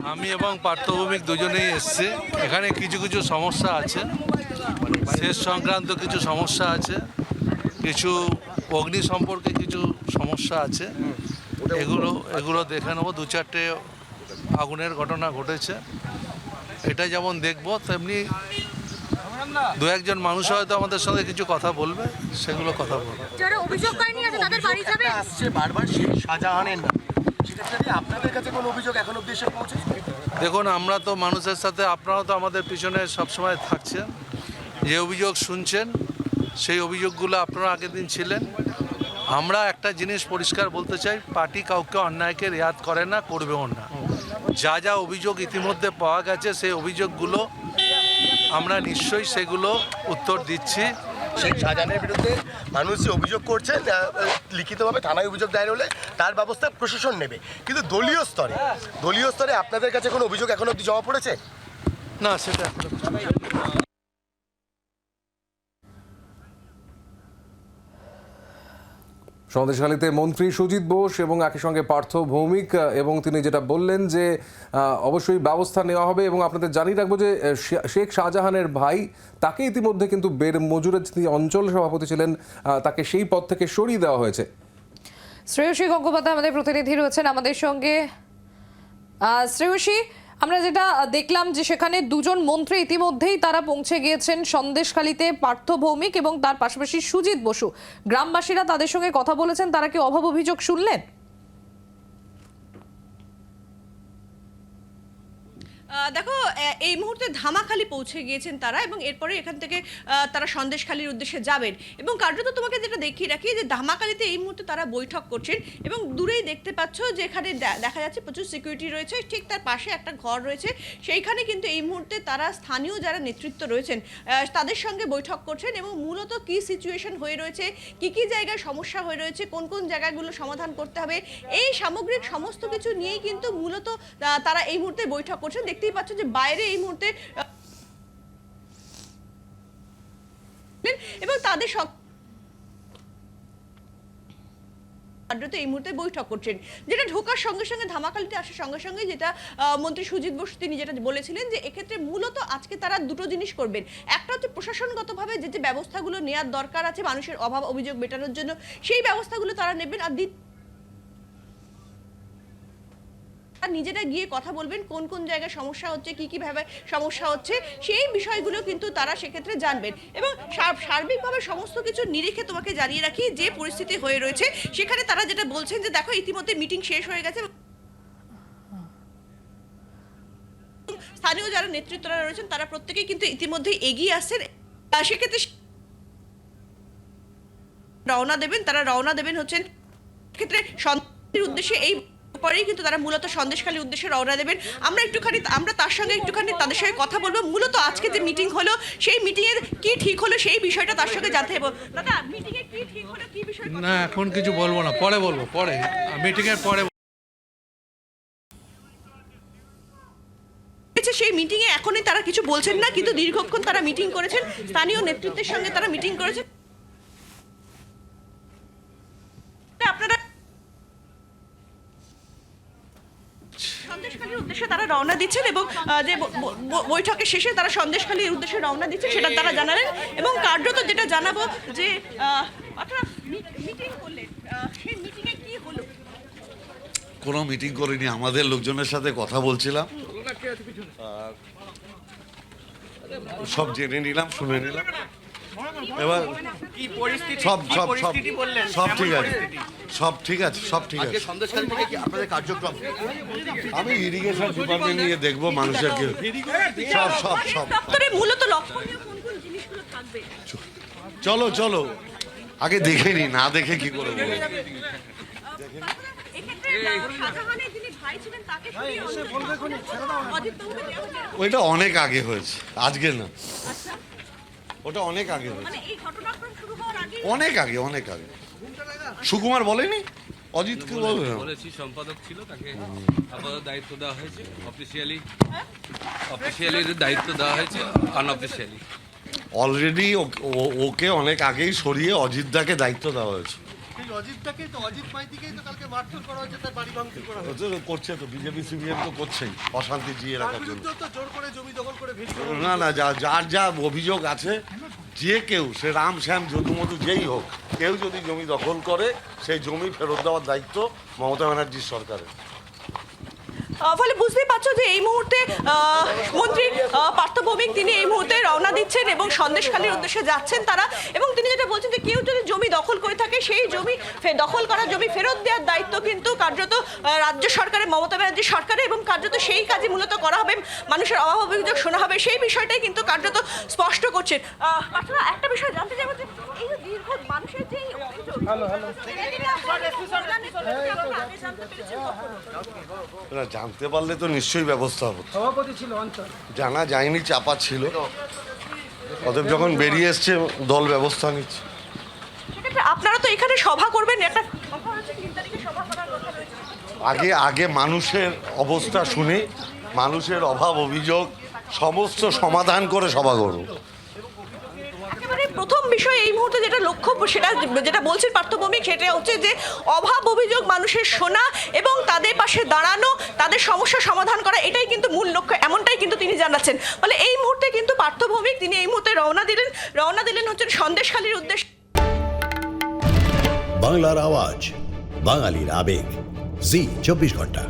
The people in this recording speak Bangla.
আমি এবং পার্থভৌমিক দুজনেই এসছে। এখানে কিছু কিছু সমস্যা আছে। শেষ সংক্রান্ত কিছু সমস্যা আছে। কিছু অগ্নি সম্পর্কে কিছু সমস্যা আছে। এগুলো এগুলো দেখে নেব। দু চারটে আগুনের ঘটনা ঘটেছে। এটা যেমন দেখব তেমনি দু একজন মানুষ হয়তো আমাদের সঙ্গে কিছু কথা বলবে সেগুলো কথা বলবে। যারা অভিযোগ করেনি আছে তাদের বাড়ি যাবে? আসছে বারবার শাহজাহানের দেখুন, আমরা তো মানুষের সাথে, আপনারাও তো আমাদের পিছনে সবসময় থাকছেন। যে অভিযোগ শুনছেন, সেই অভিযোগগুলো আপনারা আগের দিন ছিলেন। আমরা একটা জিনিস পরিষ্কার বলতে চাই, পার্টি কাউকে অন্যায়কে রেয়াত করে না, করবেও না। যা যা অভিযোগ ইতিমধ্যে পাওয়া গেছে, সেই অভিযোগগুলো আমরা নিশ্চয়ই সেগুলো উত্তর দিচ্ছি। শেখ শাহজাহানের বিরুদ্ধে মানুষ যে অভিযোগ করছেন লিখিতভাবে থানায় অভিযোগ দায়ের হলে তার ব্যবস্থা প্রশাসন নেবে। কিন্তু দলীয় স্তরে দলীয় স্তরে আপনাদের কাছে কোনো অভিযোগ এখন অবধি জমা পড়েছে? না, সেটা এখনও কিছু- সন্দেশখালীতে মন্ত্রী সুজিত বোস এবং একই সঙ্গে পার্থ ভৌমিক এবং তিনি যেটা বললেন যে অবশ্যই ব্যবস্থা নেওয়া হবে এবং আপনাদের জানিয়ে রাখব যে শেখ শাহজাহানের ভাই তাকে ইতিমধ্যে কিন্তু বের মজুরের তিনি অঞ্চল সভাপতি ছিলেন তাকে সেই পদ থেকে সরিয়ে দেওয়া হয়েছে। শ্রেয়সী গঙ্গোপাধ্যায় আমাদের প্রতিনিধি রয়েছেন আমাদের সঙ্গে। শ্রেয়সী আমরা যেটা দেখলাম যে সেখানে দুজন মন্ত্রী ইতিমধ্যেই তারা পৌঁছে গিয়েছেন সন্দেশখালীতে পার্থ ভৌমিক এবং তার পাশাপাশি সুজিত বসু। গ্রামবাসীরা তাদের সঙ্গে কথা বলেছেন, তারা কি অভাব অভিযোগ শুনলেন? দেখো এই মুহূর্তে ধামাখালি পৌঁছে গিয়েছেন তারা এবং এরপরে এখান থেকে তারা সন্দেশখালির উদ্দেশ্যে যাবেন। এবং কার্যত তোমাকে যেটা দেখিয়ে রাখি, যে ধামাখালিতে এই মুহূর্তে তারা বৈঠক করছেন এবং দূরেই দেখতে পাচ্ছ যে এখানে দেখা যাচ্ছে প্রচুর সিকিউরিটি রয়েছে। ঠিক তার পাশে একটা ঘর রয়েছে। সেইখানে কিন্তু এই মুহূর্তে তারা স্থানীয় যারা নেতৃত্ব রয়েছেন তাদের সঙ্গে বৈঠক করছেন এবং মূলত কি সিচুয়েশন হয়ে রয়েছে, কি কি জায়গায় সমস্যা হয়ে রয়েছে, কোন কোন জায়গাগুলো সমাধান করতে হবে, এই সামগ্রিক সমস্ত কিছু নিয়েই কিন্তু মূলত তারা এই মুহূর্তে বৈঠক করছেন। দেখতেই পাচ্ছ যে বাইরে এই মুহূর্তে এবং তাদের এই মুহূর্তে বৈঠক করছেন, যেটা ঢোকার সঙ্গে সঙ্গে, ধামাকালিতে আসার সঙ্গে সঙ্গে যেটা মন্ত্রী সুজিত বসু তিনি যেটা বলেছিলেন যে এক্ষেত্রে মূলত আজকে তারা দুটো জিনিস করবেন। একটা হচ্ছে প্রশাসনগতভাবে যে যে ব্যবস্থাগুলো নেওয়ার দরকার আছে, মানুষের অভাব, অভিযোগ মেটানোর জন্য, সেই ব্যবস্থাগুলো তারা নেবেন। আর দ্বিতীয় আর নিজেরা গিয়ে কথা বলবেন, কোন কোন জায়গায় সমস্যা হচ্ছে, কি কি ভাবে সমস্যা হচ্ছে, সেই বিষয়গুলো কিন্তু তারা সেক্ষেত্রে জানবেন। এবং সার্বিকভাবে সমস্ত কিছু নিরিখে তোমাকে জানিয়ে রাখি, যে পরিস্থিতি হয়ে রয়েছে, সেখানে তারা যেটা বলছেন যে, দেখো, ইতিমধ্যে মিটিং শেষ হয়ে গেছে স্থানীয় যারা নেতৃত্বরা রয়েছেন, তারা প্রত্যেকেই কিন্তু ইতিমধ্যে এগিয়ে আসছেন। সেক্ষেত্রে রওনা দেবেন, তারা রওনা দেবেন হচ্ছেন ক্ষেত্রে সন্দেশের উদ্দেশ্যে এই পরেই কিন্তু তারা মূলত সন্দেশখালীর উদ্দেশ্যে রওনা দেবেন। আমরা একটুখানি আমরা তার সঙ্গে একটুখানি তাদের সঙ্গে কথা বলব। মূলত আজকে যে মিটিং হলো সেই মিটিং এর কি ঠিক হলো সেই বিষয়টা তার সঙ্গে জানতে হবে দাদা মিটিং এ কি ঠিক হলো কি বিষয় না এখন কিছু বলব না। পরে বলব পরে। মিটিংয়ের পরে সেই মিটিং এ এখনই তারা কিছু বলছেন না কিন্তু দীর্ঘক্ষণ তারা মিটিং করেছেন। স্থানীয় নেতৃত্বের সঙ্গে তারা মিটিং করেছেন আপনারা সন্দেশখালীর উদ্দেশ্যে তারা রওনা দিচ্ছেন এবং যে বৈঠকের শেষে তারা সন্দেশখালীর উদ্দেশ্যে রওনা দিচ্ছেন সেটা তারা জানালেন এবং কার্যত যেটা জানাব যে আহ, মিটিং করলেন সেই মিটিংয়ে কি হলো? কোনো মিটিং করিনি আমাদের লোকজনের সাথে কথা বলছিলাম। সব জেনে নিলাম শুনে নিলাম। এবার কি পরিস্থিতি সব সব সব সব ঠিক আছে। সব ঠিক আছে সব ঠিক আছে। সন্দেশখালী থেকে কি আপনাদের কার্যক্রম? আমি ইরিগেশন ডিপার্টমেন্ট নিয়ে দেখব মানুষের কি সব সব সব। দপ্তরে মূলত লক্ষণীয় কোন কোন জিনিসগুলো থাকবে? চলো চলো। আগে দেখে নি না দেখে কি করে ওইটা অনেক আগে হয়েছে আজকে না। ওটা অনেক আগে হয়েছে। মানে এই ঘটনাক্রম শুরু হওয়ার আগে অনেক আগে অনেক আগে। সুকুমার বলেনি? অজিতকে বলবে বলেছি সম্পাদক ছিল তাকে আপাতত দায়িত্ব দেওয়া হয়েছে অফিসিয়ালি অফিসিয়ালি দায়িত্ব দেওয়া হয়েছে আনঅফিসিয়ালি অলরেডি ওকে অনেক আগেই সরিয়ে অজিতদাকে দায়িত্ব দেওয়া হয়েছে। সেই অজিতটাকেই তো অজিত মাইতিকেই তো কালকে মারধর করা হয়েছে তার বাড়ি ভাঙচুর করা হয়েছে। করছে তো বিজেপি সিপিএম তো করছেই অশান্তি জিয়ে তার রাখার জন্য। তো জোর করে জমি দখল করে না না যা যার যা অভিযোগ আছে যে কেউ সে রাম শ্যাম যদুমধু যেই হোক কেউ যদি জমি দখল করে সেই জমি ফেরত দেওয়ার দায়িত্ব মমতা ব্যানার্জির সরকারের। ফলে বুঝতেই পারছ যে এই মুহূর্তে মন্ত্রী পার্থ ভৌমিক তিনি এই মুহূর্তে রওনা দিচ্ছেন এবং সন্দেশখালীর উদ্দেশ্যে যাচ্ছেন তারা। এবং তিনি যেটা বলছেন যে কেউ যদি জমি দখল করে থাকে সেই জমি দখল করা জমি ফেরত দেওয়ার দায়িত্ব কিন্তু কার্যত রাজ্য সরকারের মমতা ব্যানার্জি সরকারের এবং কার্যত সেই কাজে মূলত করা হবে মানুষের অভাব অভিযোগ শোনা হবে। সেই বিষয়টাই কিন্তু কার্যত স্পষ্ট করছেন। পার্থরা, একটা বিষয় জানতে চাইব যে এই যে দীর্ঘ মানুষের যে অভিযোগ গেছে, আপনারা আগে জানতে পারলে তো নিশ্চয়ই ব্যবস্থা হতো জানা যায়নি চাপা ছিল। অতএব যখন বেরিয়ে এসছে দল ব্যবস্থা নিচ্ছে। আপনারা তো এখানে সভা করবেন একটা আগে আগে মানুষের অবস্থা শুনে মানুষের অভাব অভিযোগ সমস্ত সমাধান করে সভা প্রথম বিষয় এই মুহূর্তে যেটা লক্ষ্য, সেটা যেটা বলছেন পার্থভৌমিক সেটা হচ্ছে যে অভাব অভিযোগ মানুষের শোনা এবং তাদের পাশে দাঁড়ানো, তাদের সমস্যা সমাধান করা, এটাই কিন্তু মূল লক্ষ্য, এমনটাই কিন্তু তিনি জানাচ্ছেন। ফলে এই মুহূর্তে কিন্তু পার্থভৌমিক তিনি এই মুহূর্তে রওনা দিলেন রওনা দিলেন হচ্ছে সন্দেশখালীর উদ্দেশ্যে। বাংলার আওয়াজ, বাঙালির আবেগ, জি, চব্বিশ ঘণ্টা।